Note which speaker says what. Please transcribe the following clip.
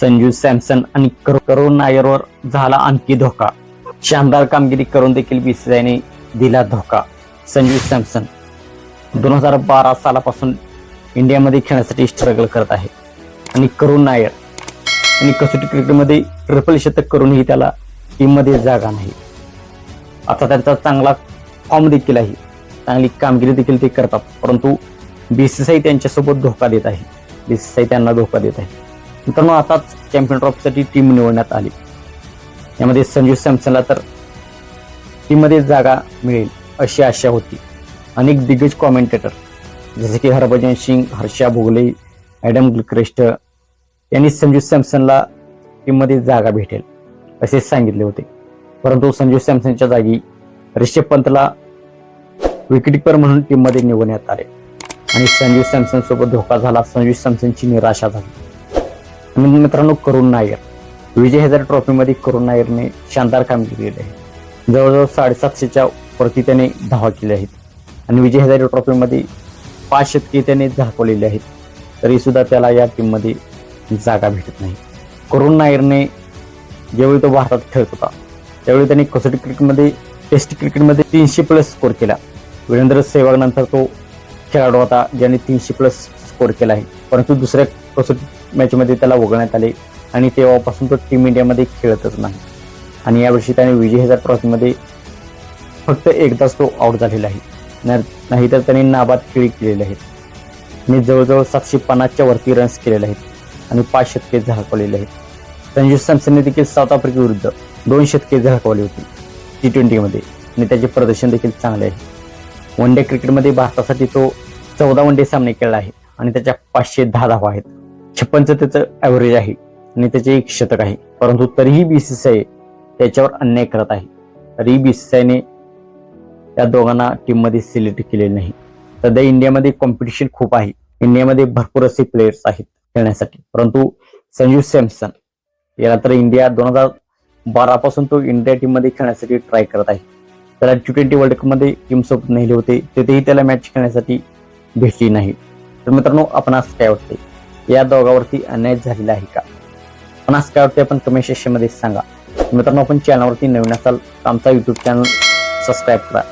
Speaker 1: संजू सॅमसन आणि करुण नायरवर झाला आणखी धोका. शानदार कामगिरी करून देखील बीसीसीआयने दिला धोका. संजू सॅमसन दोन हजार बारा सालापासून इंडियामध्ये खेळण्यासाठी स्ट्रगल करत आहे. आणि करुण नायर आणि कसोटी क्रिकेटमध्ये ट्रिपल शतक करूनही त्याला टीममध्ये जागा नाही. आता त्यांचा चांगला फॉर्म देखील आहे. चांगली कामगिरी देखील ते करतात. परंतु बीसीसीआय त्यांच्यासोबत धोका देत आहे. बीसीसीआय त्यांना धोका देत आहे. मित्रांनो आताच चॅम्पियन ट्रॉफीसाठी टीम निवडण्यात आली. यामध्ये संजू सॅमसनला तर टीममध्ये जागा मिळेल अशी आशा होती. अनेक दिग्गज कॉमेंटेटर जसे की हरभजन सिंग हर्षा भोगले ॲडम ग्रिक्रेस्ट यांनी संजू सॅमसनला टीममध्ये जागा भेटेल असे सांगितले होते. परंतु संजू सॅमसनच्या जागी रिषभ पंतला विकेटकीपर म्हणून टीममध्ये निवडण्यात आले. आणि संजू सॅमसनसोबत धोका झाला संजू सॅमसनची निराशा झाली. मित्रांनो करुण नायर. विजय हजारे ट्रॉफीमध्ये करुण नायरने शानदार कामगिरी केली आहे. जवळजवळ साडेसातशेच्या वरती त्याने धावा केल्या आहेत. आणि विजय हजारे ट्रॉफीमध्ये पाच शतके त्याने झाकवलेले आहेत. तरी सुद्धा त्याला या टीममध्ये जागा भेटत नाही. करुण नायरने ज्यावेळी तो भारतात खेळत होता त्यावेळी त्याने कसोटी क्रिकेटमध्ये टेस्ट क्रिकेटमध्ये तीनशे प्लस स्कोर केला. वीरेंद्र सेहवागनंतर तो खेळाडू होता ज्याने तीनशे प्लस स्कोर केला आहे. परंतु दुसऱ्या कसोटी मॅचमध्ये त्याला वगळण्यात आले आणि तेव्हापासून तो टीम इंडियामध्ये खेळतच नाही. आणि यावर्षी त्याने विजय हजार ट्रॉफीमध्ये फक्त एकदाच तो आउट झालेला आहे. नाही- नाहीतर त्याने नाबाद खेळी केलेले आहेत मी जवळजवळ सातशे पन्नासच्या वरती रन्स केलेले आहेत आणि पाच शतके झळकवलेले आहेत. संजू सॅमसनने देखील साऊथ आफ्रिकेविरुद्ध दोन शतके झळकवली होती टी ट्वेंटीमध्ये आणि त्याचे प्रदर्शन देखील चांगले आहे. वन डे क्रिकेटमध्ये भारतासाठी तो चौदा वन डे सामने खेळला आहे. आणि त्याच्या पाचशे दहा धावा आहेत. छप्पनचं त्याचं ॲव्हरेज आहे. आणि त्याचे एक शतक आहे. परंतु तरीही बीसीसीआय त्याच्यावर अन्याय करत आहे. तरीही बीसीसीआयने त्या दोघांना टीममध्ये सिलेक्ट केलेले नाही. सध्या इंडियामध्ये कॉम्पिटिशन खूप आहे. इंडियामध्ये भरपूर असे प्लेयर्स आहेत खेळण्यासाठी. परंतु संजू सॅमसन याला तर इंडिया दोन हजार बारा पासून तो इंडिया टीममध्ये खेळण्यासाठी ट्राय करत आहे. त्याला टी ट्वेंटी वर्ल्ड कपमध्ये टीमसोबत नेले होते. तिथेही त्याला मॅच खेळण्यासाठी भेटली नाही. तर मित्रांनो आपणास काय वाटते या दोघांवरती अन्याय झालेला आहे का? आपणास काय वाटते आपण कमेंट सेक्शनमध्ये सांगा. मित्रांनो आपण चॅनलवरती नवीन असाल तर आमचा युट्यूब चॅनल सबस्क्राईब करा.